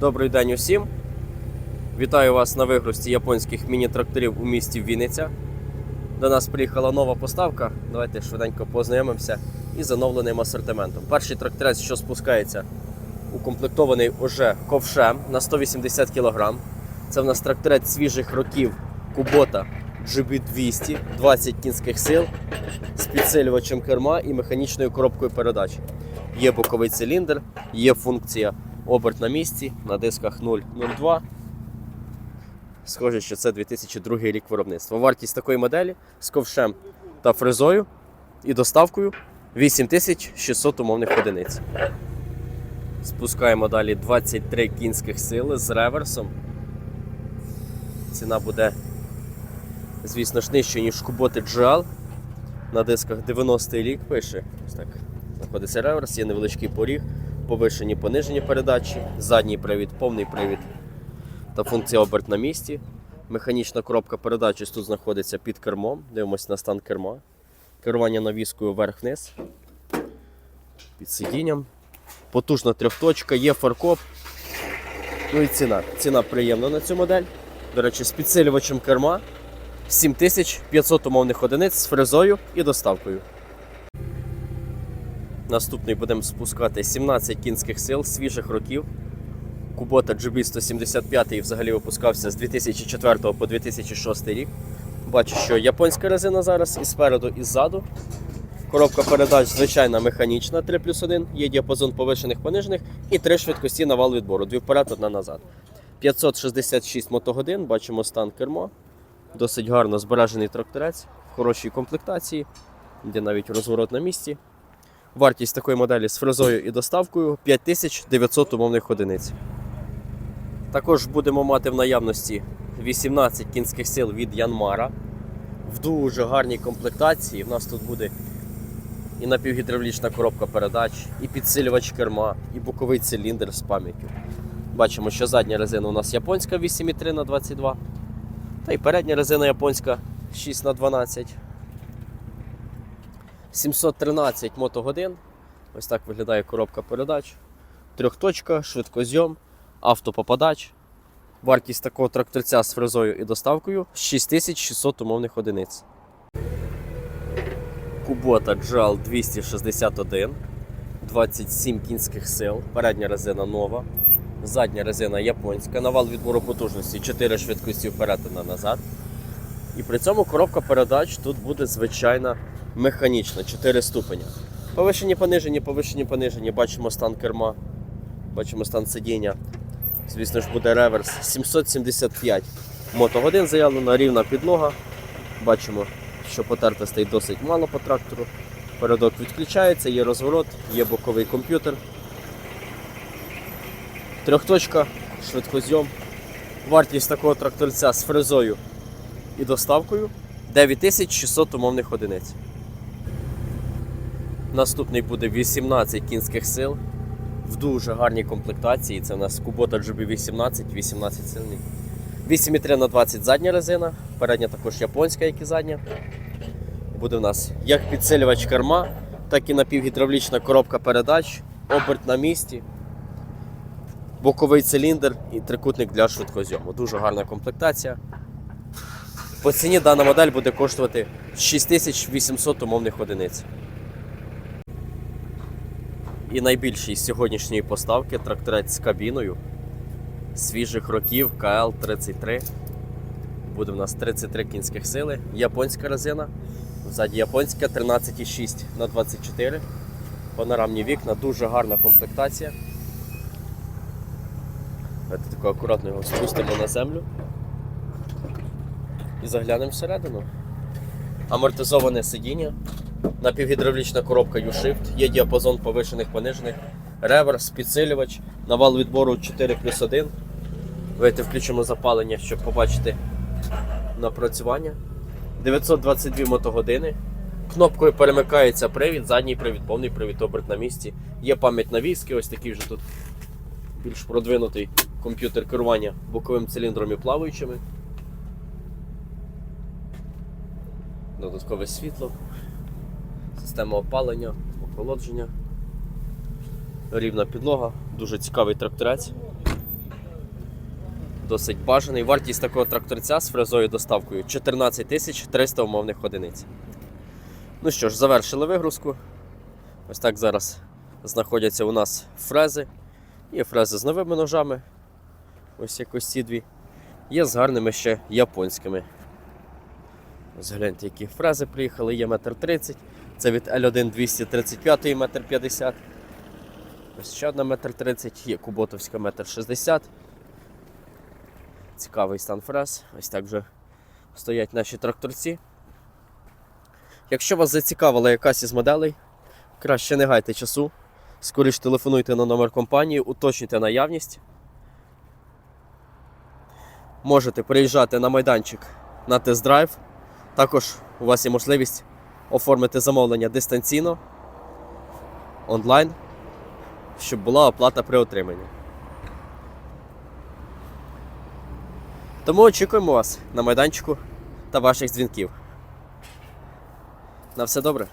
Добрий день усім. Вітаю вас на вигрузці японських міні-тракторів у місті Вінниця. До нас приїхала нова поставка. Давайте швиденько познайомимося із оновленим асортиментом. Перший тракторець, що спускається, укомплектований уже ковшем на 180 кг. Це в нас тракторець свіжих років Кубота GB200, 20 кінських сил з підсилювачем керма і механічною коробкою передач. Є боковий циліндр, є функція оберт на місці на дисках 0,02. Схоже, що це 2002 рік виробництва. Вартість такої моделі з ковшем та фрезою і доставкою 8600 умовних одиниць. Спускаємо далі 23 кінських сили з реверсом. Ціна буде, звісно ж, нижче, ніж куботи GL. На дисках 90-й рік пише. Ось так. Знаходиться реверс, є невеличкий поріг, повишені понижені передачі, задній привід, повний привід та функція оберт на місці. Механічна коробка передач ось тут знаходиться під кермом. Дивимося на стан керма. Керування навіскою вверх-вниз. Під сидінням. Потужна трьохточка, є фаркоп. Ну і ціна. Ціна приємна на цю модель. До речі, з підсилювачем керма 7500 умовних одиниць з фрезою і доставкою. Наступний будемо спускати 17 кінських сил свіжих років. Кубота GB175 взагалі випускався з 2004 по 2006 рік. Бачу, що японська резина зараз і спереду, і ззаду. Коробка передач звичайна механічна 3 плюс 1, є діапазон повишених понижених і три швидкості на вал відбору. Дві вперед, одна назад. 566 мотогодин, бачимо стан кермо. Досить гарно збережений тракторець в хорошій комплектації, де навіть розворот на місці. Вартість такої моделі з фрезою і доставкою 5900 умовних одиниць. Також будемо мати в наявності 18 кінських сил від Янмара. В дуже гарній комплектації. В нас тут буде і напівгідравлічна коробка передач, і підсилювач керма, і боковий циліндр з пам'яттю. Бачимо, що задня резина у нас японська 8,3 на 22 та й передня резина японська 6 на 12 713 мотогодин. Ось так виглядає коробка передач. Трьохточка, швидкозйом, автопопадач. Вартість такого тракторця з фрезою і доставкою 6600 умовних одиниць. Кубота JAL 261, 27 кінських сил, передня резина нова, задня резина японська, навал відбору потужності 4 швидкості вперед на назад. І при цьому коробка передач тут буде звичайна механічна, 4 ступеня. Повишені, понижені, повишені, понижені. Бачимо стан керма, бачимо стан сидіння. Звісно ж, буде реверс 775 мотогодин заявлено, рівна підлога. Бачимо, що потертостей досить мало по трактору. Передок відключається, є розворот, є боковий комп'ютер. Трьохточка, швидкозйом. Вартість такого тракторця з фрезою і доставкою 9600 умовних одиниць. Наступний буде 18 кінських сил в дуже гарній комплектації. Це у нас Kubota GB18, 18 сильний. 8,3 на 20 задня резина, передня також японська, як і задня. Буде в нас як підсилювач керма, так і напівгідравлічна коробка передач, оберт на місці, боковий циліндр і трикутник для швидкозйому. Дуже гарна комплектація. По ціні дана модель буде коштувати 6800 умовних одиниць. І найбільший з сьогоднішньої поставки тракторець з кабіною свіжих років КЛ-33. Буде в нас 33 кінських сили, японська резина. Ззаді японська 13,6 на 24. Панорамні вікна, дуже гарна комплектація. Давайте тако акуратно його спустимо на землю. І заглянемо всередину. Амортизоване сидіння, напівгідравлічна коробка U-Shift, є діапазон повишених понижених, реверс, підсилювач, навал відбору 4 плюс 1. Давайте включимо запалення, щоб побачити напрацювання. 922 мотогодини. Кнопкою перемикається привід, задній привід, повний привід, оберт на місці. Є пам'ять навіски, ось такий вже тут більш продвинутий комп'ютер керування боковим циліндром і плаваючими. Додаткове світло, система опалення, охолодження, рівна підлога, дуже цікавий тракторець. досить бажаний. Вартість такого тракторця з фрезою доставкою 14 тисяч 300 умовних одиниць. Ну що ж, завершили вигрузку. Ось так зараз знаходяться у нас фрези. Є фрези з новими ножами. Ось якось ці дві. Є з гарними ще японськими. Ось гляньте, які фрези приїхали, є метр 30. Це від L1 235 метр 50. Ось ще одна метр 30, є Куботовська метр 60. Цікавий стан фрез. Ось так вже стоять наші тракторці. Якщо вас зацікавила якась із моделей, краще не гайте часу. Скоріше телефонуйте на номер компанії, уточнюйте наявність. Можете приїжджати на майданчик на тест-драйв. Також у вас є можливість оформити замовлення дистанційно онлайн, щоб була оплата при отриманні. Тому очікуємо вас на майданчику та ваших дзвінків. На все добре.